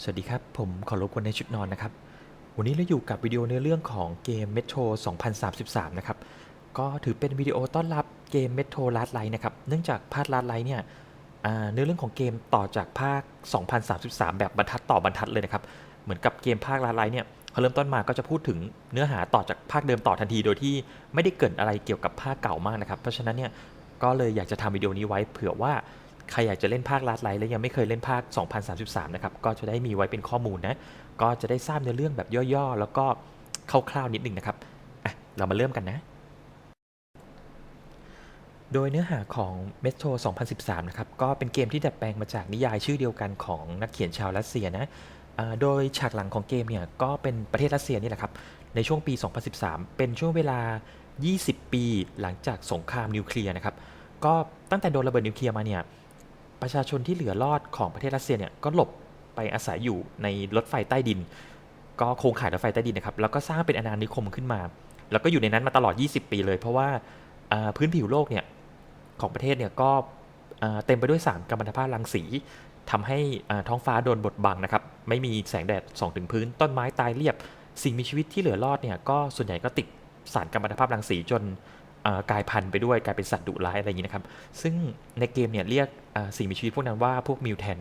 สวัสดีครับ ผมขอรบกวนในชุดนอนนะครับ วันนี้เราอยู่กับวิดีโอเนื้อเรื่องของเกม Metro 2033 นะครับ ก็ถือเป็นวิดีโอต้อนรับเกม Metro Last Light นะครับ เนื่องจากภาค Last Light เนี่ยเนื้อเรื่องของเกมต่อจากภาค 2033 แบบบรรทัดต่อบรรทัดเลยนะครับ เหมือนกับเกมภาค Last Light เนี่ยพอเริ่มต้นมาก็จะพูดถึงเนื้อหาต่อจากภาคเดิมต่อทันที โดยที่ไม่ได้เกรินอะไรเกี่ยวกับภาคเก่ามากนะครับ เพราะฉะนั้นเนี่ยก็เลยอยากจะทำวิดีโอนี้ไว้เผื่อว่า ใครอยากจะเล่นภาคลาดไลท์และยังไม่เคยเล่นภาค 2033 นะครับ ก็จะได้มีไว้เป็นข้อมูลนะ ก็จะได้ทราบในเรื่องแบบย่อๆ แล้วก็คร่าวๆนิดนึงนะครับอะเรามาเริ่มกันนะ โดยเนื้อหาของ Metro 2013 นะครับ ก็เป็นเกมที่ดัดแปลงมาจากนิยายชื่อเดียวกันของนักเขียนชาวรัสเซียนะโดยฉากหลังของเกมเนี่ยก็เป็นประเทศรัสเซียนี่แหละครับ ในช่วงปี 2013 เป็นช่วงเวลา 20 ปีหลังจากสงครามนิวเคลียร์นะครับ ก็ตั้งแต่โดนระเบิดนิวเคลียร์มาเนี่ย ประชาชนที่เหลือรอดของประเทศรัสเซียเนี่ยก็หลบไปอาศัยอยู่ในรถไฟใต้ดิน ก็โครงข่ายรถไฟใต้ดินนะครับแล้วก็สร้างเป็นอาณานิคมขึ้นมา แล้วก็อยู่ในนั้นมาตลอด 20 ปีเลย เพราะว่าพื้นผิวโลกเนี่ยของประเทศเนี่ยก็เต็มไปด้วยสารกัมมันตภาพรังสีทำให้ท้องฟ้าโดนบดบังนะครับ ไม่มีแสงแดดส่องถึงพื้น ต้นไม้ตายเรียบ สิ่งมีชีวิตที่เหลือรอดเนี่ยก็ส่วนใหญ่ก็ติดสารกัมมันตภาพรังสีจน กลายพันธุ์ไปด้วยกลายเป็นสัตว์ดุร้ายอะไรอย่างนี้นะครับ ซึ่งในเกมเนี่ยเรียกสิ่งมีชีวิตพวกนั้นว่าพวกมิวแทน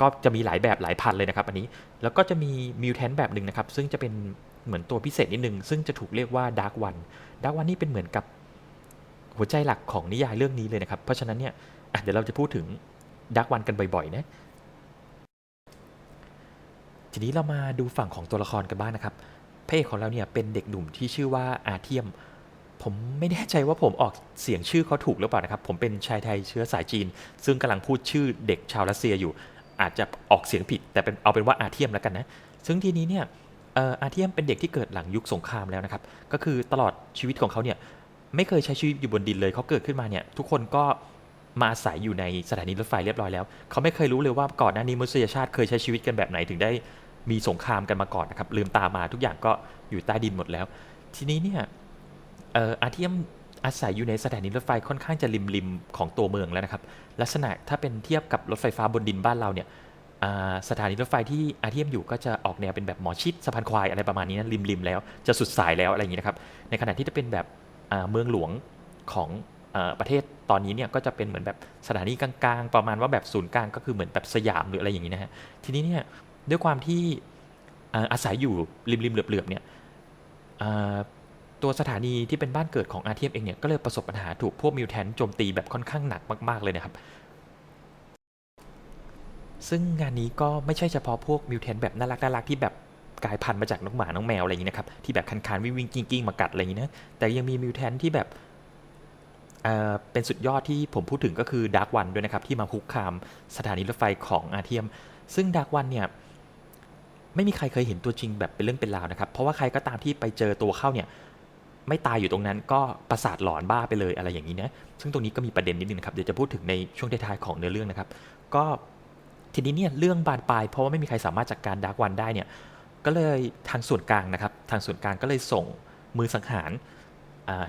ก็จะมีหลายแบบหลายพันเลยนะครับอันนี้แล้วก็จะมีมิวแทนแบบหนึ่งนะครับ ซึ่งจะเป็นเหมือนตัวพิเศษนิดนึง ซึ่งจะถูกเรียกว่าดาร์กวันดาร์กวันนี่เป็นเหมือนกับหัวใจหลักของนิยายเรื่องนี้เลยนะครับ เพราะฉะนั้นเนี่ยเดี๋ยวเราจะพูดถึงดาร์กวันกันบ่อยๆนะทีนี้เรามาดูฝั่งของตัวละครกันบ้างนะครับพระเอกของเราเนี่ยเป็นเด็กหนุ่มที่ชื่อว่าอาเทียม ผมไม่แน่ใจว่าผมออกเสียงชื่อเขาถูกหรือเปล่านะครับ ผมเป็นชายไทยเชื้อสายจีน ซึ่งกำลังพูดชื่อเด็กชาวรัสเซียอยู่ อาจจะออกเสียงผิด แต่เป็นเอาเป็นว่าอาเทียมแล้วกันนะ ซึ่งทีนี้เนี่ยเอ่ออาเทียมเป็นเด็กที่เกิดหลังยุคสงครามแล้วนะครับ ก็คือตลอดชีวิตของเขาเนี่ยไม่เคยใช้ชีวิตอยู่บนดินเลยเขาเกิดขึ้นมาเนี่ยทุกคนก็มาอาศัยอยู่ในสถานีรถไฟเรียบร้อยแล้ว เขาไม่เคยรู้เลยว่าก่อนหน้านี้มนุษยชาติเคยใช้ชีวิตกันแบบไหนถึงได้มีสงครามกันมาก่อนนะครับลืมตามาทุกอย่างก็อยู่ใต้ดินหมดแล้ว ทีนี้เนี่ย เอ่ออาเทียมอาศัยอยู่ในสถานีรถไฟค่อนข้างจะริมริมของตัวเมืองแล้วนะครับ ลักษณะถ้าเป็นเทียบกับรถไฟฟ้าบนดินบ้านเราเนี่ยสถานีรถไฟที่อาเทียมอยู่ก็จะออกแนวเป็นแบบหมอชิดสะพานควายอะไรประมาณนี้นะริมริมแล้วจะสุดสายแล้วอะไรอย่างนี้นะครับ ในขณะที่จะเป็นแบบเมืองหลวงของอประเทศตอนนี้เนี่ยก็จะเป็นเหมือนแบบสถานีกลางๆ ประมาณว่าแบบศูนย์กลางก็คือเหมือนแบบสยามหรืออะไรอย่างนี้นะฮะทีนี้เนี่ยด้วยความที่อาศัยอยู่ริมริมๆเหลือบๆเนี่ย ตัวสถานีที่เป็นบ้านเกิดของอาเทียมเองเนี่ยก็เลยประสบปัญหาถูกพวกมิวแทนโจมตีแบบค่อนข้างหนักมากๆเลยนะครับ ซึ่งงานนี้ก็ไม่ใช่เฉพาะพวกมิวแทนแบบน่ารักน่ารักที่แบบกลายพันธุ์มาจากน้องหมาน้องแมวอะไรอย่างนี้นะครับที่แบบคันๆวิ่งวิ่งกิ้งกิ้งมากัดอะไรอย่างนี้นะแต่ยังมีมิวแทนที่แบบเอ่อเป็นสุดยอดที่ผมพูดถึงก็คือดาร์กวันด้วยนะครับที่มาคุกคามสถานีรถไฟของอาเทียม ซึ่งดาร์กวันเนี่ยไม่มีใครเคยเห็นตัวจริงแบบเป็นเรื่องเป็นราวนะครับ เพราะว่าใครก็ตามที่ไปเจอตัวเข้าเนี่ย ไม่ตายอยู่ตรงนั้นก็ประสาทหลอนบ้าไปเลยอะไรอย่างนี้นะซึ่งตรงนี้ก็มีประเด็นนิดนึงนะครับเดี๋ยวจะพูดถึงในช่วงท้ายๆของเนื้อเรื่องนะครับ ก็ทีนี้เนี่ยเรื่องบานปลายเพราะว่าไม่มีใครสามารถจัดการดาร์กวันได้เนี่ยก็เลยทางส่วนกลางนะครับ ทางส่วนกลางก็เลยส่งมือสังหาร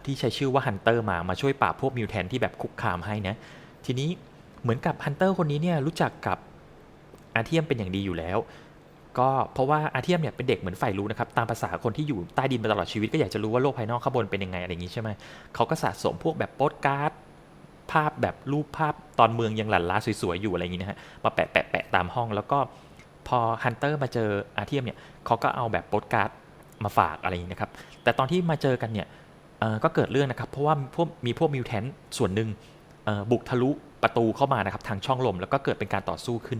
ที่ใช้ชื่อว่าฮันเตอร์มามาช่วยปราบพวกมิวแทนที่แบบคุกคามให้นะทีนี้เหมือนกับฮันเตอร์คนนี้เนี่ยรู้จักกับอาเทียมเป็นอย่างดีอยู่แล้ว ก็เพราะว่าอาเทียมเนี่ยเป็นเด็กเหมือนใฝ่รู้นะครับตามภาษาคนที่อยู่ใต้ดินมาตลอดชีวิตก็อยากจะรู้ว่าโลกภายนอกข้างบนเป็นยังไงอะไรอย่างนี้ใช่ไหมเขาก็สะสมพวกแบบโปสการ์ดภาพแบบรูปภาพตอนเมืองยังหลั่นล้าสวยๆอยู่อะไรอย่างนี้นะฮะมาแปะแปะแปะตามห้อง แล้วก็พอฮันเตอร์มาเจออาเทียมเนี่ยเขาก็เอาแบบโปสการ์ดมาฝากอะไรอย่างนี้นะครับแต่ตอนที่มาเจอกันเนี่ยก็เกิดเรื่องนะครับเพราะว่าพวกมีพวกมิวแทนส่วนหนึ่งบุกทะลุประตูเข้ามานะครับทางช่องลมแล้วก็เกิดเป็นการต่อสู้ขึ้น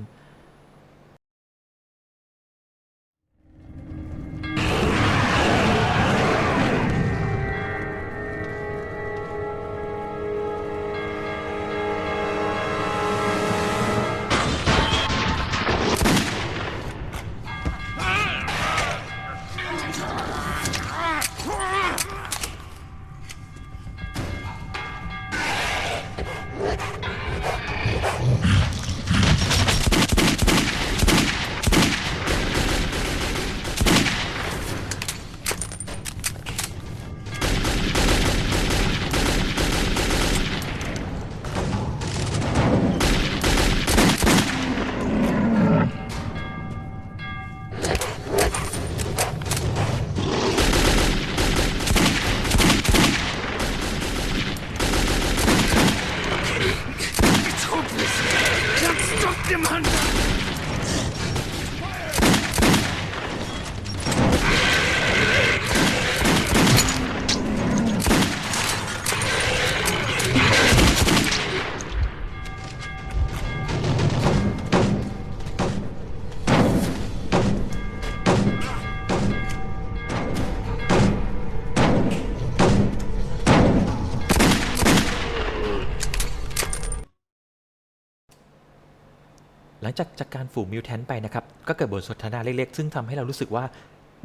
ลังจากจากการฝูงมิวแทนไปนะครับ ก็เกิดบทสนทนาเล็กๆ ซึ่งทำให้เรารู้สึกว่า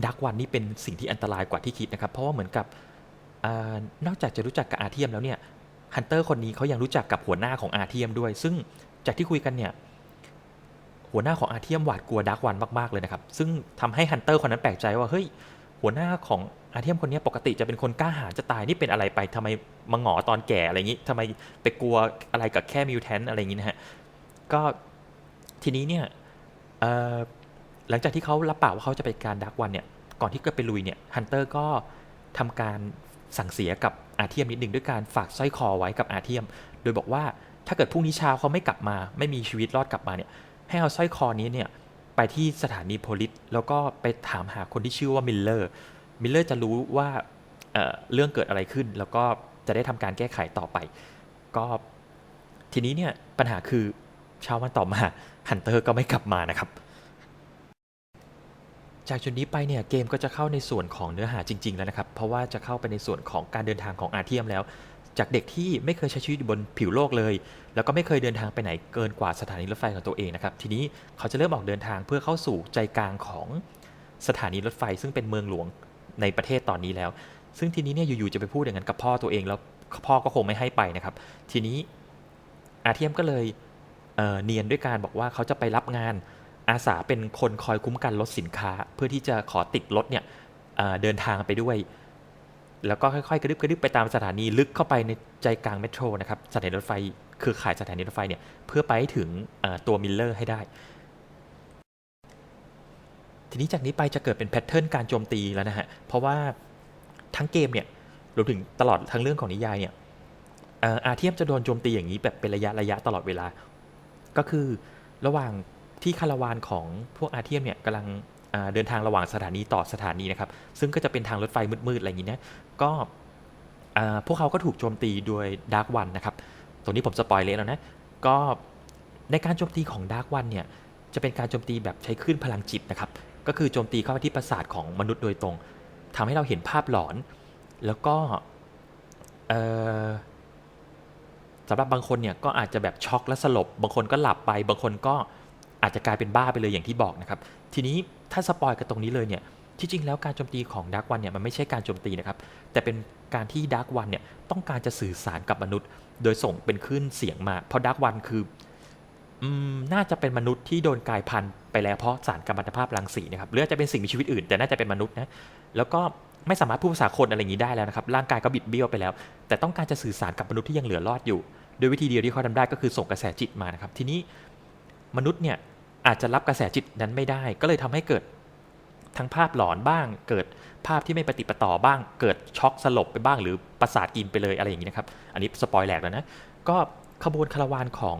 ดักวันนี่เป็นสิ่งที่อันตรายกว่าที่คิดนะครับ เพราะว่าเหมือนกับอนอกจากจะรู้จักกับอาเทียมแล้วเนี่ยฮันเตอร์คนนี้เขายังรู้จักกับหัวหน้าของอาเทียมด้วย ซึ่งจากที่คุยกันเนี่ยหัวหน้าของอาเทียมหวาดกลัวดักวันมากๆเลยนะครับ ซึ่งทำให้ฮันเตอร์คนนั้นแปลกใจว่าเฮ้ยหัวหน้าของอาเทียมคนนี้ปกติจะเป็นคนกล้าหาญจะตายนี่เป็นอะไรไปทำไมมาหงอตอนแก่อะไรอย่างนี้ทำไมไปกลัวอะไรกับแค่มิวแทนอะไรอย่างนี้นะฮะก็ ทีนี้เนี่ยหลังจากที่เขารับปากว่าเขาจะไปการดักวันเนี่ยก่อนที่จะไปลุยเนี่ยฮันเตอร์ก็ทำการสั่งเสียกับอาเทียมนิดหนึ่งด้วยการฝากสร้อยคอไว้กับอาเทียม โดยบอกว่าถ้าเกิดพรุ่งนี้เช้าเขาไม่กลับมา ไม่มีชีวิตรอดกลับมาเนี่ยให้เอาสร้อยคอนี้เนี่ยไปที่สถานีโพลิสแล้วก็ไปถามหาคนที่ชื่อว่ามิลเลอร์มิลเลอร์จะรู้ว่าเเรื่องเกิดอะไรขึ้น แล้วก็จะได้ทำการแก้ไขต่อไป ก็ทีนี้เนี่ยปัญหาคือเช้าวันต่อมา ฮันเตอร์ก็ไม่กลับมานะครับ จากจุดนี้ไปเนี่ยเกมก็จะเข้าในส่วนของเนื้อหาจริง ๆ แล้วนะครับ เพราะว่าจะเข้าไปในส่วนของการเดินทางของอาเทียมแล้ว จากเด็กที่ไม่เคยใช้ชีวิตบนผิวโลกเลย แล้วก็ไม่เคยเดินทางไปไหนเกินกว่าสถานีรถไฟของตัวเองนะครับ ทีนี้เขาจะเริ่มออกเดินทางเพื่อเข้าสู่ใจกลางของสถานีรถไฟ ซึ่งเป็นเมืองหลวงในประเทศตอนนี้แล้ว ซึ่งทีนี้เนี่ยอยู่ๆจะไปพูดอย่างนั้นกับพ่อตัวเองแล้วพ่อก็คงไม่ให้ไปนะครับ ทีนี้อาเทียมก็เลย เนียนด้วยการบอกว่าเขาจะไปรับงานอาสาเป็นคนคอยคุ้มกันรถสินค้า เพื่อที่จะขอติดรถเนี่ยเดินทางไปด้วย แล้วก็ค่อยๆ กระดึบกระดึบไปตามสถานีลึกเข้าไปในใจกลางเมโทรนะครับสถานีรถไฟคือขายสถานีรถไฟเนี่ยเพื่อไปให้ถึงตัวมิลเลอร์ให้ได้ ทีนี้จากนี้ไปจะเกิดเป็นแพทเทิร์นการโจมตีแล้วนะฮะเพราะว่าทั้งเกมเนี่ยรวมถึงตลอดทั้งเรื่องของนิยายเนี่ยเอ่ออาเทียมจะโดนโจมตีอย่างนี้แบบเป็นระยะระยะตลอดเวลา ก็คือระหว่างที่คาราวานของพวกอาเทียมเนี่ยกำลังเดินทางระหว่างสถานีต่อสถานีนะครับ ซึ่งก็จะเป็นทางรถไฟมืดๆอะไรอย่างนี้นะก็พวกเขาก็ถูกโจมตีโดยดาร์กวันนะครับตรงนี้ผมสปอยเลยแล้วนะ ก็ในการโจมตีของดาร์กวันเนี่ยจะเป็นการโจมตีแบบใช้คลื่นพลังจิตนะครับ ก็คือโจมตีเข้าไปที่ประสาทของมนุษย์โดยตรงทำให้เราเห็นภาพหลอน แล้วก็ สำหรับบางคนเนี่ยก็อาจจะแบบช็อกและสลบบางคนก็หลับไป บางคนก็อาจจะกลายเป็นบ้าไปเลยอย่างที่บอกนะครับ ทีนี้ถ้าสปอยกันตรงนี้เลยเนี่ยที่จริงแล้วการโจมตีของดาร์กวันเนี่ยมันไม่ใช่การโจมตีนะครับ แต่เป็นการที่ดาร์กวันเนี่ยต้องการจะสื่อสารกับมนุษย์ โดยส่งเป็นคลื่นเสียงมา เพราะดาร์กวันคือน่าจะเป็นมนุษย์ที่โดนกลายพันธุ์ไปแล้วเพราะสารกัมมันตภาพรังสีนะครับหรืออาจจะเป็นสิ่งมีชีวิตอื่นแต่น่าจะเป็นมนุษย์นะแล้วก็ ไม่สามารถพูดภาษาคนอะไรอย่างนี้ได้แล้วนะครับร่างกายก็บิดเบี้ยวไปแล้ว แต่ต้องการจะสื่อสารกับมนุษย์ที่ยังเหลือรอดอยู่โดยวิธีเดียวที่เขาทำได้ก็คือส่งกระแสจิตมานะครับ ทีนี้มนุษย์เนี่ยอาจจะรับกระแสจิตนั้นไม่ได้ ก็เลยทำให้เกิดทั้งภาพหลอนบ้าง เกิดภาพที่ไม่ปฏิปต่อบ้าง เกิดช็อกสลบไปบ้าง หรือประสาทกินไปเลยอะไรอย่างนี้นะครับ อันนี้สปอยแหลกแล้วนะ ก็ขบวนคารวานของ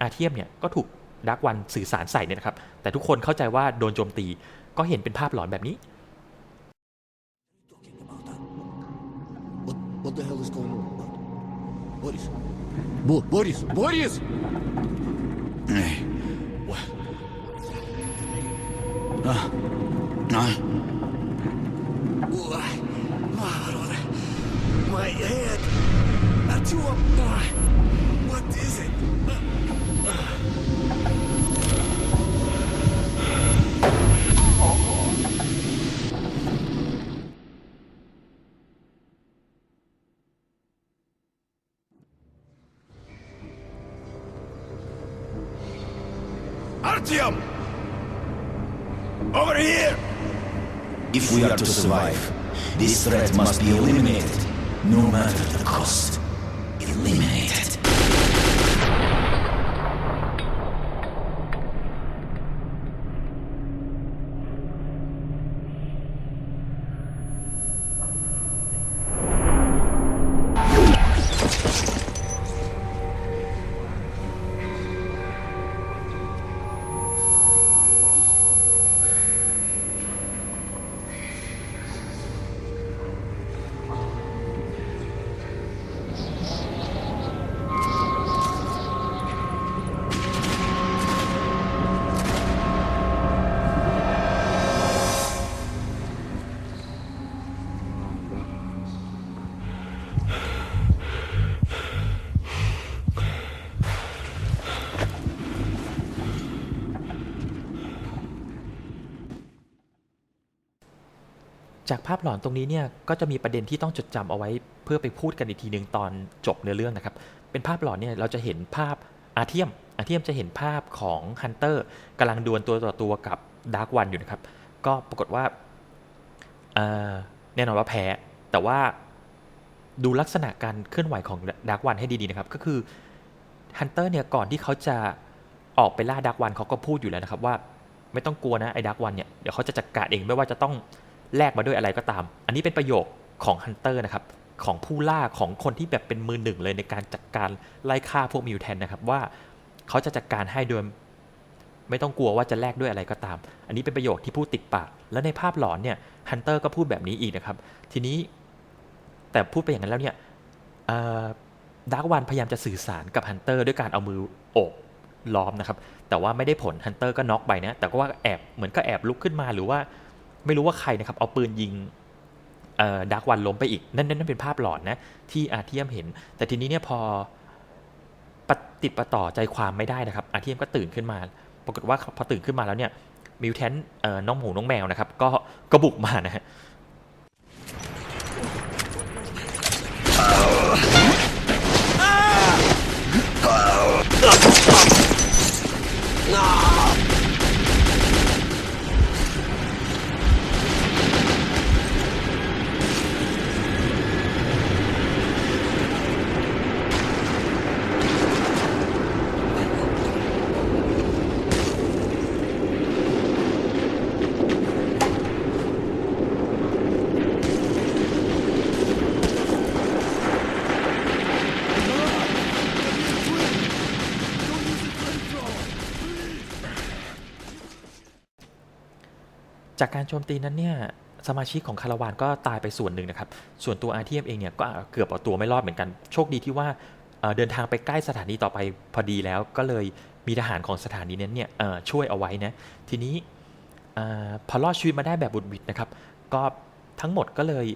อาเทียมเนี่ยก็ถูกดักวันสื่อสารใส่เนี่ยนะครับ แต่ทุกคนเข้าใจว่าโดนโจมตี ก็เห็นเป็นภาพหลอนแบบนี้ What, the hell is going on? Boris. Bo Boris! Boris! What? Ah. Ah. Why? Lord. My head. Not you up. What is it? To survive, this threat must be eliminated, no matter the cost. จากภาพหลอนตรงนี้เนี่ยก็จะมีประเด็นที่ต้องจดจำเอาไว้ เพื่อไปพูดกันอีกทีหนึ่งตอนจบเนื้อเรื่องนะครับ เป็นภาพหลอนเนี่ยเราจะเห็นภาพอาเทียม อาเทียมจะเห็นภาพของฮันเตอร์กำลังดวลตัวต่อตัวกับดาร์กวันอยู่นะครับ ก็ปรากฏว่าแน่นอนว่าแพ้ แต่ว่าดูลักษณะการเคลื่อนไหวของดาร์กวันให้ดีๆนะครับ ก็คือฮันเตอร์เนี่ยก่อนที่เขาจะออกไปล่าดาร์กวันเขาก็พูดอยู่แล้วนะครับว่า ไม่ต้องกลัวนะไอ้ดาร์กวันเนี่ยเดี๋ยวเขาจะจัดการเองไม่ว่าจะต้อง แลกมาด้วยอะไรก็ตาม อันนี้เป็นประโยคของฮันเตอร์นะครับของผู้ล่าของคนที่แบบเป็นมือหนึ่งเลยในการจัดการไล่ฆ่าพวกมิวแทนนะครับว่าเขาจะจัดการให้โดยไม่ต้องกลัวว่าจะแลกด้วยอะไรก็ตาม อันนี้เป็นประโยคที่พูดติดปาก แล้วในภาพหลอนเนี่ยฮันเตอร์ก็พูดแบบนี้อีกนะครับ ทีนี้แต่พูดไปอย่างนั้นแล้วเนี่ยดาร์กวันพยายามจะสื่อสารกับฮันเตอร์ด้วยการเอามือโอบล้อมนะครับ แต่ว่าไม่ได้ผลฮันเตอร์ก็น็อกไปนะ แต่ก็ว่าแอบเหมือนก็แอบลุกขึ้นมาหรือว่า ไม่รู้ว่าใครนะครับ เอาปืนยิงดาร์กวันล้มไปอีก นั่นนั่นเป็นภาพหลอนนะ ที่อาเทียมเห็น แต่ทีนี้เนี่ยพอปติดประต่อใจความไม่ได้นะครับ อาเทียมก็ตื่นขึ้นมา ปรากฏว่าพอตื่นขึ้นมาแล้วเนี่ยมิวแทนน้องหมูน้องแมวนะครับ ก็ก็บุกมานะฮะ จากการโจมตีนั้นเนี่ยสมาชิกของคาราวานก็ตายไปส่วนหนึ่งนะครับ ส่วนตัวอาเทียมเองเนี่ยก็เกือบเอาตัวไม่รอดเหมือนกัน โชคดีที่ว่าเดินทางไปใกล้สถานีต่อไปพอดีแล้วก็เลยมีทหารของสถานีนั้นเนี่ยช่วยเอาไว้นะ ทีนี้พอรอดชีวิตมาได้แบบบุดบิดนะครับ ก็ทั้งหมดก็เลย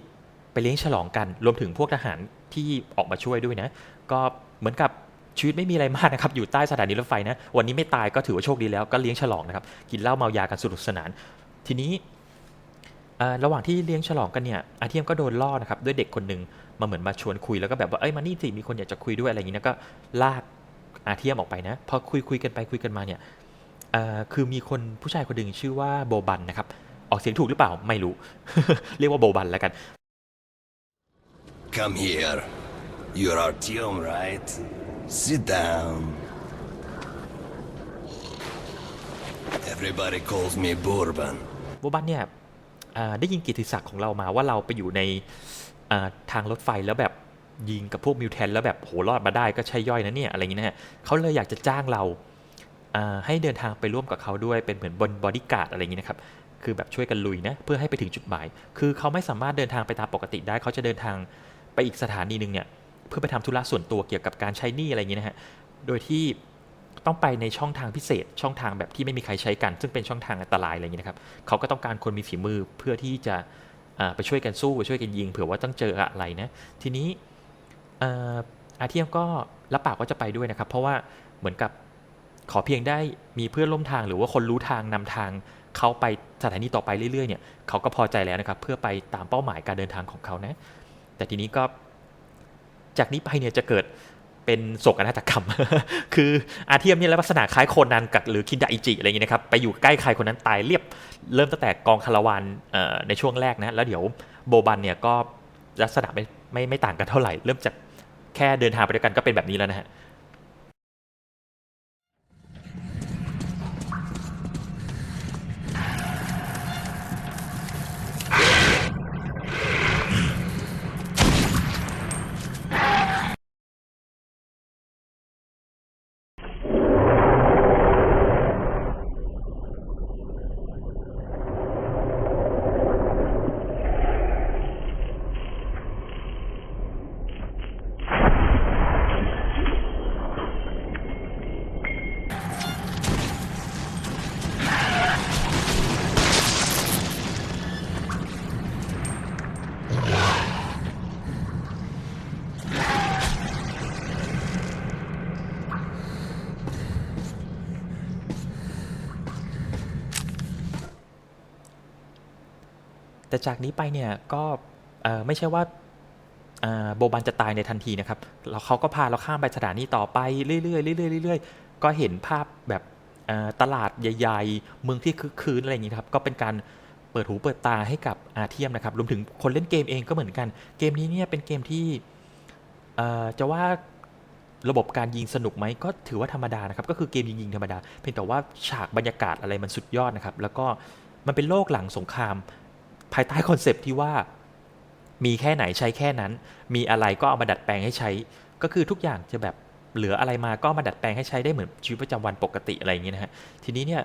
ไปเลี้ยงฉลองกัน รวมถึงพวกทหารที่ออกมาช่วยด้วยนะ ก็เหมือนกับชีวิตไม่มีอะไรมากนะครับ อยู่ใต้สถานีรถไฟนะ วันนี้ไม่ตายก็ถือว่าโชคดีแล้วก็เลี้ยงฉลองนะครับ กินเหล้าเมายากันสนุกสนาน ทีนี้ระหว่างที่เลี้ยงฉลองกันเนี่ยอาเทียมก็โดนล่อนะครับด้วยเด็กคนหนึ่งมาเหมือนมาชวนคุยแล้วก็แบบว่าเอ้ยมานี่สิมีคนอยากจะคุยด้วยอะไรอย่างนี้นะก็ลากอาเทียมออกไปนะพอคุยคุยกันไปคุยกันมาเนี่ยคือมีคนผู้ชายคนหนึ่งชื่อว่าโบบันนะครับออกเสียงถูกหรือเปล่าไม่รู้ เรียกว่าโบบันแล้วกัน Come here. You're Artyom, right? Sit down. Everybody calls me Bourbon. โบบันเนี่ยได้ยินกิตติศักดิ์ของเรามาว่าเราไปอยู่ในทางรถไฟแล้วแบบยิงกับพวกมิวแทนแล้วแบบโหรอดมาได้ก็ใช่ย่อยนะเนี่ยอะไรอย่างนี้นะฮะเขาเลยอยากจะจ้างเราให้เดินทางไปร่วมกับเขาด้วยเป็นเหมือนบนบอดี้การ์ดอะไรอย่างนี้นะครับ คือแบบช่วยกันลุยนะเพื่อให้ไปถึงจุดหมาย คือเขาไม่สามารถเดินทางไปตามปกติได้ เขาจะเดินทางไปอีกสถานีหนึ่งเนี่ยเพื่อไปทำธุระส่วนตัวเกี่ยวกับการใช้หนี้อะไรอย่างนี้นะฮะ โดยที่ ต้องไปในช่องทางพิเศษ ช่องทางแบบที่ไม่มีใครใช้กัน ซึ่งเป็นช่องทางอันตรายอะไรอย่างนี้นะครับเขาก็ต้องการคนมีฝีมือเพื่อที่จะไปช่วยกันสู้ไปช่วยกันยิงเผื่อว่าต้องเจออะไรนะทีนี้อาเทียมก็รับปากว่าจะไปด้วยนะครับ เพราะว่าเหมือนกับขอเพียงได้มีเพื่อนร่วมทางหรือว่าคนรู้ทางนำทางเขาไปสถานีต่อไปเรื่อยๆเนี่ยเขาก็พอใจแล้วนะครับ เพื่อไปตามเป้าหมายการเดินทางของเขานะ แต่ทีนี้ก็จากนี้ไปเนี่ยจะเกิด เป็นโศกนาฏกรรม คืออาเทียมเนี่ยลักษณะคล้ายโคนันกับหรือคินดาอิจิอะไรอย่างนี้นะครับ ไปอยู่ใกล้ใครคนนั้นตายเรียบ เริ่มตั้งแต่กองคาราวานในช่วงแรกนะ แล้วเดี๋ยวโบบันเนี่ยก็ลักษณะไม่ไม่ไม่ต่างกันเท่าไหร่ เริ่มจากแค่เดินทางไปด้วยกันก็เป็นแบบนี้แล้วนะฮะ แต่จากนี้ไปเนี่ยก็ไม่ใช่ว่าโบบันจะตายในทันทีนะครับแล้วเขาก็พาเราข้ามไปสถานีต่อไปเรื่อยๆเรื่อยๆเรื่อยๆ ก็เห็นภาพแบบตลาดใหญ่ ๆ เมืองที่คึกคืนอะไรอย่างนี้ครับ ก็เป็นการเปิดหูเปิดตาให้กับอาเทียมนะครับ รวมถึงคนเล่นเกมเองก็เหมือนกัน เกมนี้เนี่ยเป็นเกมที่จะว่าระบบการยิงสนุกไหมก็ถือว่าธรรมดานะครับ ก็คือเกมยิงๆธรรมดา เพียงแต่ว่าฉากบรรยากาศอะไรมันสุดยอดนะครับ แล้วก็มันเป็นโลกหลังสงคราม ภายใต้คอนเซปที่ว่ามีแค่ไหนใช้แค่นั้น มีอะไรก็เอามาดัดแปลงให้ใช้ ก็คือทุกอย่างจะแบบเหลืออะไรมาก็มาดัดแปลงให้ใช้ได้เหมือนชีวิตประจำวันปกติอะไรอย่างเงี้ยนะฮะ ทีนี้เนี่ย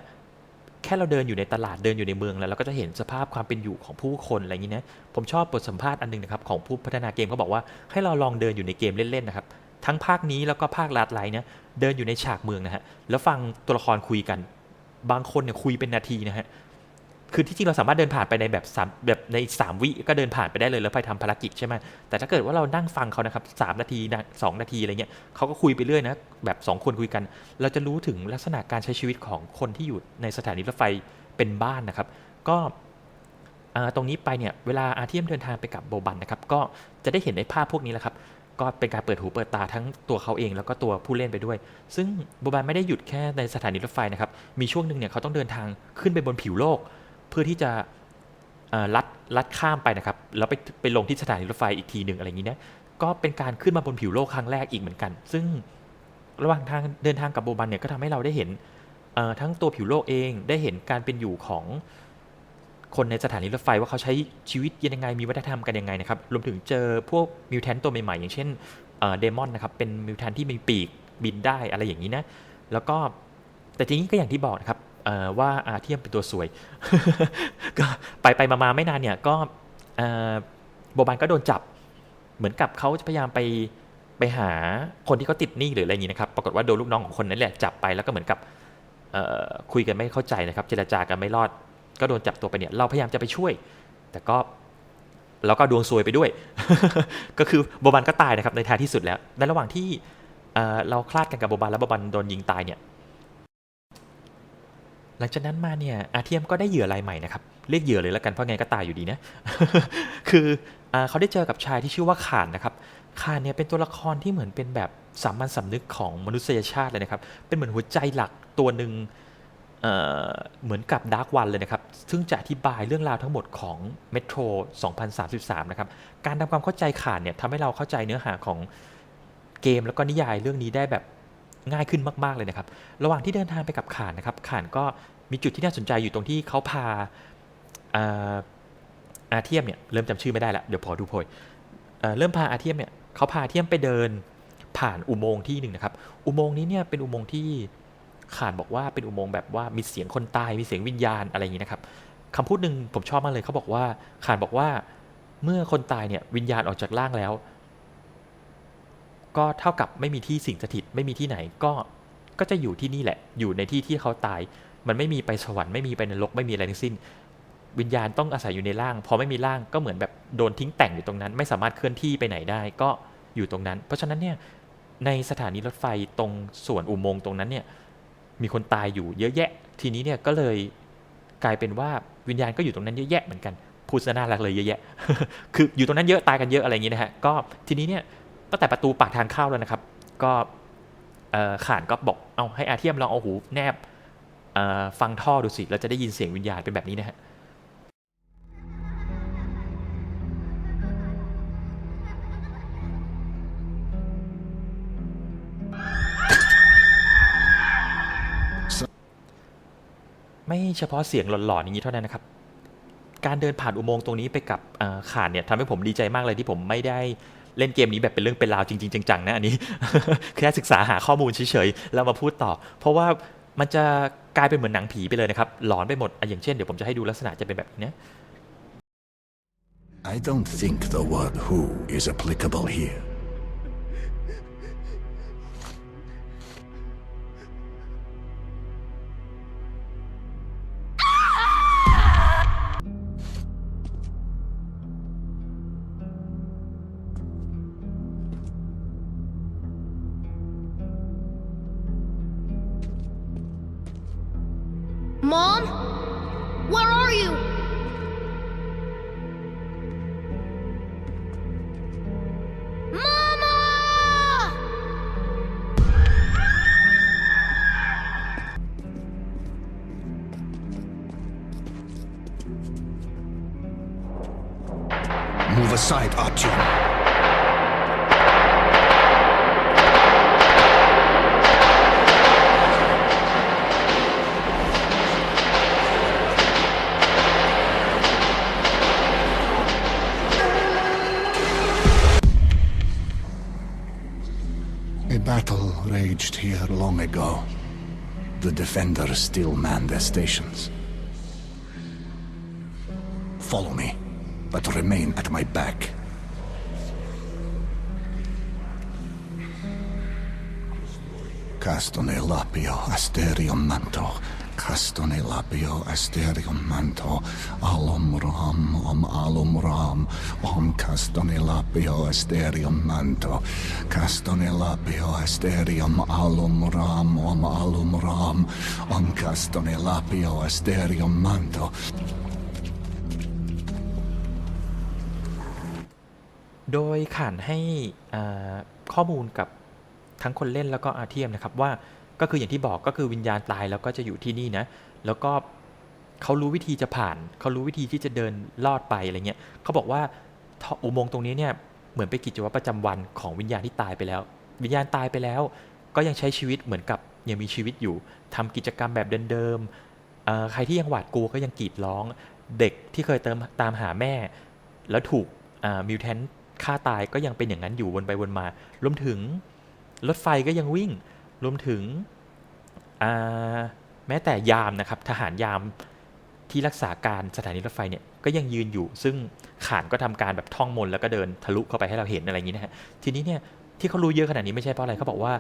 แค่เราเดินอยู่ในตลาดเดินอยู่ในเมืองแล้วเราก็จะเห็นสภาพความเป็นอยู่ของผู้คนอะไรอย่างนี้นะผมชอบบทสัมภาษณ์อันหนึงนะครับของผู้พัฒนาเกมเขาบอกว่าให้เราลองเดินอยู่ในเกมเล่นๆนะครับทั้งภาคนี้แล้วก็ภาคลาดไลน์เนี่ยเดินอยู่ในฉากเมืองนะฮะแล้วฟังตัวละครคุยกัน บางคนเนี่ยคุยเป็นนาทีนะฮะ คือที่จริงเราสามารถเดินผ่านไปในแบบสามแบบในสามวิก็เดินผ่านไปได้เลยแล้วไปทำภารกิจใช่ไหมแต่ถ้าเกิดว่าเรานั่งฟังเขานะครับสามนาทีสองนาทีอะไรเงี้ยเขาก็คุยไปเรื่อยนะแบบสองคนคุยกัน เราจะรู้ถึงลักษณะการใช้ชีวิตของคนที่อยู่ในสถานีรถไฟเป็นบ้านนะครับ ก็ตรงนี้ไปเนี่ยเวลาอาเทียมเดินทางไปกับโบบันนะครับ ก็จะได้เห็นในภาพพวกนี้แหละครับก็เป็นการเปิดหูเปิดตาทั้งตัวเขาเองแล้วก็ตัวผู้เล่นไปด้วย ซึ่งโบบันไม่ได้หยุดแค่ในสถานีรถไฟนะครับ มีช่วงหนึ่งเนี่ยเขาต้องเดินทางขึ้นไปบนผิวโลก พื่อที่จะลัดลัดข้ามไปนะครับ แล้วไปไปลงที่สถานีรถไฟอีกทีหนึ่งอะไรอย่างนี้เนี่ยก็เป็นการขึ้นมาบนผิวโลกครั้งแรกอีกเหมือนกัน ซึ่งระหว่างทางเดินทางกับโบบันเนี่ยก็ทำให้เราได้เห็นทั้งตัวผิวโลกเองได้เห็นการเป็นอยู่ของคนในสถานีรถไฟว่าเขาใช้ชีวิตยังไงมีวัฒนธรรมกันยังไงนะครับรวมถึงเจอพวกมิวแทนตัวใหม่ๆ อย่างเช่นเดมอนนะครับเป็นมิวแทนที่มีปีกบินได้อะไรอย่างนี้นะแล้วก็แต่จริงๆก็อย่างที่บอกนะครับ ว่าอาเทียมเป็นตัวสวย ก็ไปไปมาไม่นานเนี่ยก็เอ่อโบบันก็โดนจับ เหมือนกับเขาจะพยายามไปไปหาคนที่เขาติดหนี้หรืออะไรอย่างนี้นะครับ ปรากฏว่าโดนลูกน้องของคนนั้นแหละจับไปแล้วก็เหมือนกับคุยกันไม่เข้าใจนะครับ เจรจากันไม่รอด ก็โดนจับตัวไปเนี่ย เราพยายามจะไปช่วย แต่ก็เราก็ดวงซวยไปด้วย ก็คือโบบันก็ตายนะครับในท้ายที่สุดแล้ว ในระหว่างที่เอ่อเราคลาดกันกับโบบันแล้วโบบันโดนยิงตายเนี่ย หลังจากนั้นมาเนี่ยอาเทียมก็ได้เหยื่อรายใหม่นะครับ เรียกเหยื่อเลยแล้วกันเพราะไงก็ตายอยู่ดีนะ คืออเขาได้เจอกับชายที่ชื่อว่าขานนะครับขานเนี่ยเป็นตัวละครที่เหมือนเป็นแบบสามัญสำนึกของมนุษยชาติเลยนะครับ เป็นเหมือนหัวใจหลักตัวหนึ่งเเหมือนกับดาร์กวันเลยนะครับ ซึ่งจะอธิบายเรื่องราวทั้งหมดของเมโทร2033 นะครับ การทำความเข้าใจขานเนี่ยทำให้เราเข้าใจเนื้อหาของเกมแล้วก็นิยายเรื่องนี้ได้แบบ ง่ายขึ้นมากๆเลยนะครับ ระหว่างที่เดินทางไปกับข่านนะครับข่านก็มีจุดที่น่าสนใจอยู่ตรงที่เขาพาอาอาเทียมเนี่ยเริ่มจำชื่อไม่ได้ละเดี๋ยวพอดูโพยเอ่อเริ่มพาอาเทียมเนี่ยเขาพาอาเทียมไปเดินผ่านอุโมงค์ที่หนึ่งนะครับ อุโมงค์นี้เนี่ยเป็นอุโมงค์ที่ข่านบอกว่าเป็นอุโมงค์แบบว่ามีเสียงคนตายมีเสียงวิญญาณอะไรอย่างนี้นะครับคำพูดหนึ่งผมชอบมากเลยเขาบอกว่าข่านบอกว่าเมื่อคนตายเนี่ยวิญญาณออกจากร่างแล้ว ก็เท่ากับไม่มีที่สิงสถิตไม่มีที่ไหนก็ก็จะอยู่ที่นี่แหละ อยู่ในที่ที่เขาตาย มันไม่มีไปสวรรค์ไม่มีไปนรกไม่มีอะไรทั้งสิ้น วิญญาณต้องอาศัยอยู่ในร่าง พอไม่มีร่างก็เหมือนแบบโดนทิ้งแต่งอยู่ตรงนั้น ไม่สามารถเคลื่อนที่ไปไหนได้ ก็อยู่ตรงนั้น เพราะฉะนั้นเนี่ยในสถานีรถไฟตรงส่วนอุโมงค์ตรงนั้นเนี่ยมีคนตายอยู่เยอะแยะ ทีนี้เนี่ยก็เลยกลายเป็นว่าวิญญาณก็อยู่ตรงนั้นเยอะแยะเหมือนกันพูดซะน่ารักเลยเยอะแยะ คืออยู่ตรงนั้นเยอะตายกันเยอะอะไรอย่างนี้นะฮะ ก็ทีนี้เนี่ย ตั้งแต่ประตูปากทางเข้าแล้วนะครับ ก็เอ่อขานก็บอกเอาให้อาเทียมลองเอาหูแนบฟังท่อดูสิเราจะได้ยินเสียงวิญญาณเป็นแบบนี้นะฮะไม่เฉพาะเสียงหลอนๆอย่างนี้เท่านั้นนะครับ การเดินผ่านอุโมงค์ตรงนี้ไปกับเอ่อขานเนี่ยทำให้ผมดีใจมากเลยที่ผมไม่ได้ เล่นเกมนี้แบบเป็นเรื่องเป็นราวจริง ๆ จังๆนะอันนี้แค่ศึกษาหาข้อมูลเฉยๆแล้วมาพูดต่อ เพราะว่ามันจะกลายเป็นเหมือนหนังผีไปเลยนะครับ หลอนไปหมดอะอย่างเช่นเดี๋ยวผมจะให้ดูลักษณะจะเป็นแบบนี้นะ I don't think the word who is applicable here. Mom? Where are you? Mama! Move aside, Artyom. Long ago. The defenders still man their stations. Follow me, but remain at my back. Castone lapio asterium manto. Castone lapio asterium manto. Alum ram om alum ram. Om castone lapio asterium manto. Castone lapio asterium alum ram om alum ram. Om castone lapio asterium manto. โดยขานให้ข้อมูลกับทั้งคนเล่นแล้วก็อาเทียมนะครับว่า ก็คืออย่างที่บอกก็คือวิญญาณตายแล้วก็จะอยู่ที่นี่นะ แล้วก็เขารู้วิธีจะผ่าน เขารู้วิธีที่จะเดินลอดไปอะไรเงี้ยเขาบอกว่าอุโมงค์ตรงนี้เนี่ยเหมือนเป็นกิจวัตรประจำวันของวิญญาณที่ตายไปแล้ว วิญญาณตายไปแล้ว ก็ยังใช้ชีวิตเหมือนกับยังมีชีวิตอยู่ทำกิจกรรมแบบเดิมๆใครที่ยังหวาดกลัวก็ยังกรีดร้อง เด็กที่เคยเติมตามหาแม่ แล้วถูกมิวแทนฆ่าตายก็ยังเป็นอย่างนั้นอยู่วนไปวนมา รวมถึงรถไฟก็ยังวิ่ง รวมถึง แม้แต่ยามนะครับทหารยามที่รักษาการสถานีรถไฟเนี่ยก็ยังยืนอยู่ ซึ่งขานก็ทำการแบบท่องมนแล้วก็เดินทะลุเข้าไปให้เราเห็นอะไรอย่างนี้นะฮะทีนี้เนี่ยที่เขารู้เยอะขนาดนี้ไม่ใช่เพราะอะไรเขาบอกว่า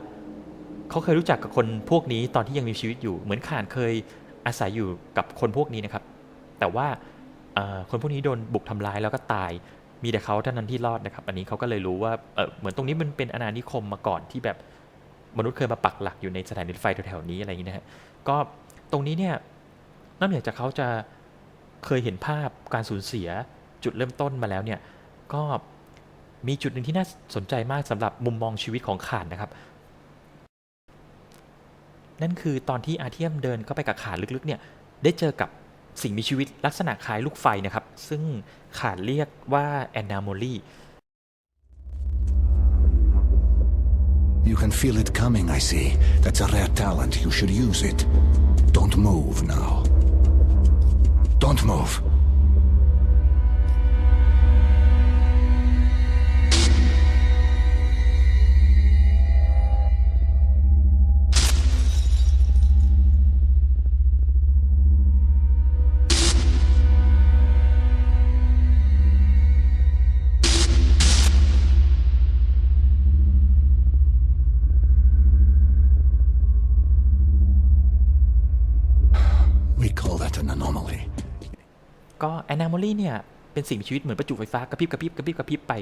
เขาเคยรู้จักกับคนพวกนี้ตอนที่ยังมีชีวิตอยู่ เหมือนขานเคยอาศัยอยู่กับคนพวกนี้นะครับ แต่ว่าคนพวกนี้โดนบุกทำร้ายแล้วก็ตายมีแต่เขาเท่านั้นที่รอดนะครับ อันนี้เขาก็เลยรู้ว่าเออเหมือนตรงนี้มันเป็นอาณานิคมมาก่อนที่แบบ มนุษย์เคยมาปักหลักอยู่ในสถานีรถไฟแถวๆนี้อะไรอย่างนี้นะฮะก็ตรงนี้เนี่ยนอกเหนือจากเขาจะเคยเห็นภาพการสูญเสียจุดเริ่มต้นมาแล้วเนี่ยก็มีจุดหนึ่งที่น่าสนใจมากสำหรับมุมมองชีวิตของขานนะครับ นั่นคือตอนที่อาเทียมเดินเข้าไปกับขานลึกๆเนี่ยได้เจอกับสิ่งมีชีวิตลักษณะคล้ายลูกไฟนะครับ ซึ่งขานเรียกว่าแอนนาโมลี You can feel it coming, I see. That's a rare talent. You should use it. Don't move now. Don't move. ก็แอนนาโมลีเนี่ยเป็นสิ่งมีชีวิตเหมือนประจุไฟฟ้ากระพริบกระพริบกระพริบกระพริบไป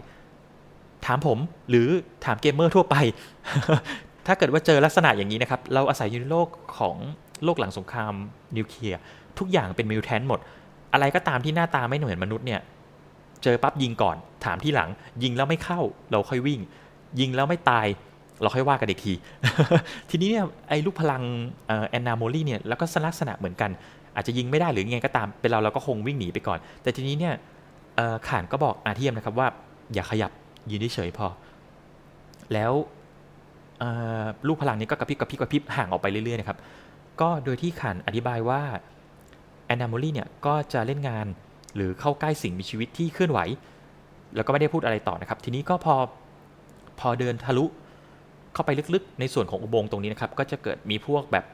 ถามผมหรือถามเกมเมอร์ทั่วไป ถ้าเกิดว่าเจอลักษณะอย่างนี้นะครับ เราอาศัยอยู่ในโลกของโลกหลังสงครามนิวเคลียร์ทุกอย่างเป็นมิวแทนหมด อะไรก็ตามที่หน้าตาไม่เหมือนมนุษย์เนี่ยเจอปั๊บยิงก่อน ถามที่หลัง ยิงแล้วไม่เข้าเราค่อยวิ่ง ยิงแล้วไม่ตายเราค่อยว่ากันอีกที ทีนี้เนี่ยไอ้ลูกพลังแอนนาโมลีเนี่ยแล้วก็ลักษณะเหมือนกัน อาจจะยิงไม่ได้หรือยังไงก็ตามเป็นเราเราก็คงวิ่งหนีไปก่อน แต่ทีนี้เนี่ยเอ่านก็บอกอาเทียมนะครับว่าอย่าขยับยืนเฉยพอ แล้วลูกพลังนี้ก็กระพริบกระพริบกระพริบห่างออกไปเรื่อยๆนะครับก็โดยที่ขานอธิบายว่าแอนนาโมลี่เนี่ยก็จะเล่นงานหรือเข้าใกล้สิ่งมีชีวิตที่เคลื่อนไหว แล้วก็ไม่ได้พูดอะไรต่อนะครับ ทีนี้ก็พอพอเดินทะลุเข้าไปลึกๆ ในส่วนของอุโมงค์ตรงนี้นะครับ ก็จะเกิดมีพวกแบบ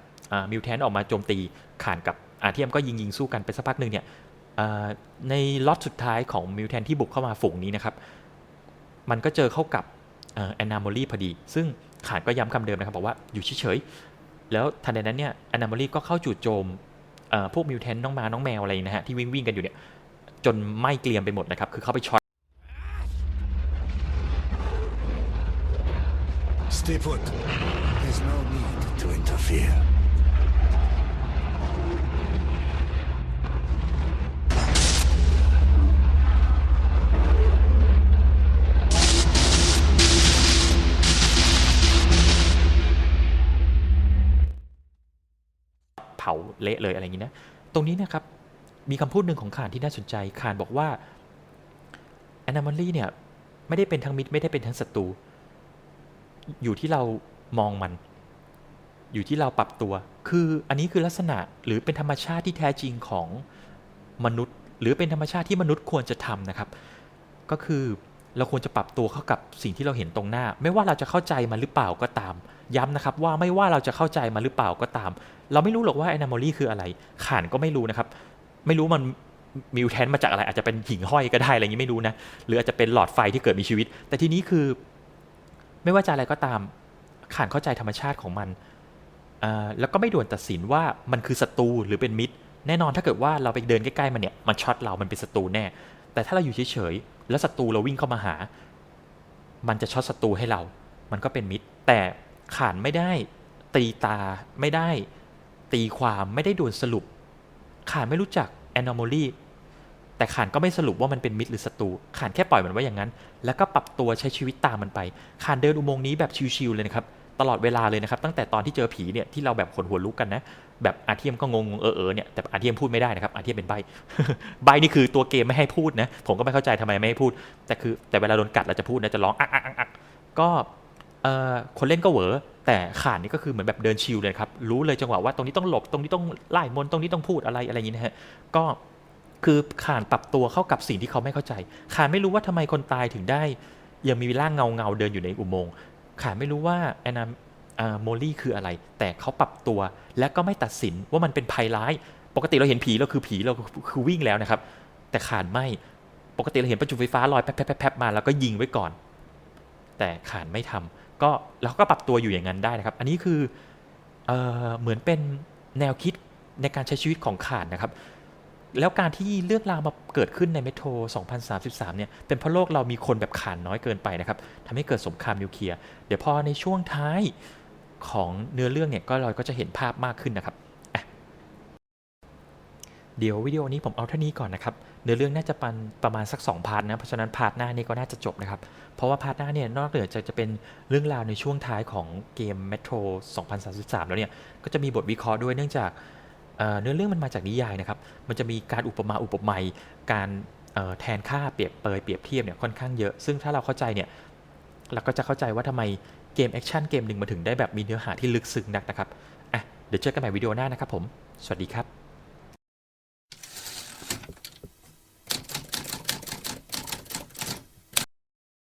มิวแทนออกมาโจมตีขานกับ อาเทียมก็ยิงยิงสู้กันไปสักพักหนึ่งเนี่ยในล็อตสุดท้ายของมิวแทนที่บุกเข้ามาฝูงนี้นะครับ มันก็เจอเข้ากับแอนนาโมลีพอดี ซึ่งขานก็ย้ำคำเดิมนะครับ บอกว่าอยู่เฉยๆ แล้วทันใดนั้นเนี่ยแอนนาโมลีก็เข้าจู่โจมพวกมิวแทนน้องมา น้องแมวอะไรนะฮะ ที่วิ่งวิ่งกันอยู่เนี่ย จนไหม้เกลียมไปหมดนะครับ คือเข้าไปช็อต Stay put. There's no need to interfere.. าเละเลยอะไรอย่างนี้นะตรงนี้นะครับมีคำพูดหนึ่งของขานที่น่าสนใจขานบอกว่า anomaly เนี่ยไม่ได้เป็นทั้งมิตรไม่ได้เป็นทั้งศัตรูอยู่ที่เรามองมัน อยู่ที่เราปรับตัว คืออันนี้คือลักษณะหรือเป็นธรรมชาติที่แท้จริงของมนุษย์ หรือเป็นธรรมชาติที่มนุษย์ควรจะทำนะครับ ก็คือ เราควรจะปรับตัวเข้ากับสิ่งที่เราเห็นตรงหน้า ไม่ว่าเราจะเข้าใจมันหรือเปล่าก็ตาม ย้ำนะครับว่าไม่ว่าเราจะเข้าใจมันหรือเปล่าก็ตาม เราไม่รู้หรอกว่า anomaly คืออะไรข่านก็ไม่รู้นะครับ ไม่รู้มันมิวแทนมาจากอะไร อาจจะเป็นหิ่งห้อยก็ได้อะไรอย่างนี้ไม่รู้นะ หรืออาจจะเป็นหลอดไฟที่เกิดมีชีวิต แต่ทีนี้คือ ไม่ว่าจะอะไรก็ตามข่านเข้าใจธรรมชาติของมันแล้วก็ไม่ด่วนตัดสินว่ามันคือศัตรูหรือเป็นมิตร แน่นอนถ้าเกิดว่าเราไปเดินใกล้ๆมันเนี่ยมันช็อตเรา มันเป็นศัตรูแน่ แต่ถ้าเราอยู่เฉยๆแล้วศัตรูเราวิ่งเข้ามาหา มันจะช็อตศัตรูให้เรา มันก็เป็นมิตร แต่ข่านไม่ได้ตีตาไม่ได้ ตีความไม่ได้ด่วนสรุปข่านไม่รู้จัก anomaly แต่ข่านก็ไม่สรุปว่ามันเป็นมิตรหรือศัตรูข่านแค่ปล่อยมันไว้อย่างนั้น แล้วก็ปรับตัวใช้ชีวิตตามมันไปข่านเดินอุโมงค์นี้แบบชิวๆเลยนะครับ ตลอดเวลาเลยนะครับ ตั้งแต่ตอนที่เจอผีเนี่ยที่เราแบบขนหัวลุกกันนะ แบบอาเทียมก็งงเออเออเนี่ยแต่อาเทียมพูดไม่ได้นะครับอาเทียมเป็นใบใบนี่คือตัวเกมไม่ให้พูดนะผมก็ไม่เข้าใจทำไมไม่ให้พูด แต่คือแต่เวลาโดนกัดเราจะพูดนะจะร้องอักอักอักอักก็เอ่อคนเล่นก็เหวอแต่ขานนี่ก็คือเหมือนแบบเดินชิลเลยครับรู้เลยจังหวะว่าตรงนี้ต้องหลบตรงนี้ต้องไล่มนตรงนี้ต้องพูดอะไรอะไรอย่างนี้นะฮะก็คือขานปรับตัวเข้ากับสิ่งที่เขาไม่เข้าใจ ขานไม่รู้ว่าทำไมคนตายถึงได้ ยังมีร่างเงาเงาเดินอยู่ในอุโมงค์ ขานไม่รู้ว่าแอนนาโมลี่คืออะไร แต่เขาปรับตัวและก็ไม่ตัดสินว่ามันเป็นภัยร้าย ปกติเราเห็นผีเราคือผีเราคือวิ่งแล้วนะครับ แต่ขานไม่ปกติเราเห็นประจุไฟฟ้าลอยแป๊บแป๊บแป๊บแป๊บมาแล้วก็ยิงไว้ก่อน แต่ขานไม่ทำก็เราก็ปรับตัวอยู่อย่างนั้นได้นะครับ อันนี้คือเออเหมือนเป็นแนวคิดในการใช้ชีวิตของขานนะครับ แล้วการที่เรื่องราวมาเกิดขึ้นในเมโทร 2033 เนี่ย เป็นเพราะโลกเรามีคนแบบขานน้อยเกินไปนะครับทำให้เกิดสงครามนิวเคลียร์ เดี๋ยวพอในช่วงท้ายของเนื้อเรื่องเนี่ย ก็เราก็จะเห็นภาพมากขึ้นนะครับ เดี๋ยววิดีโอนี้ผมเอาเท่านี้ก่อนนะครับ เนื้อเรื่องน่าจะประมาณประมาณสัก 2 พาร์ทนะ เพราะฉะนั้นพาร์ทหน้านี้ก็น่าจะจบนะครับ เพราะว่าพาร์ทหน้าเนี่ยนอกเหนือจากจะเป็นเรื่องราวในช่วงท้ายของเกม Metro 2033 แล้วเนี่ย ก็จะมีบทวิเคราะห์ด้วยเนื่องจาก เนื้อเรื่องมันมาจากนิยายนะครับ มันจะมีการอุปมาอุปไมยการแทนค่าเปรียบเปยเปรียบเทียบเนี่ยค่อนข้างเยอะ ซึ่งถ้าเราเข้าใจเนี่ยเราก็จะเข้าใจว่าทำไมเกมแอคชั่นเกมหนึ่งมาถึงได้แบบมีเนื้อหาที่ลึกซึ้งนักนะครับอะเดี๋ยวเจอกันใหม่วิดีโอหน้านะครับผม สวัสดีครับ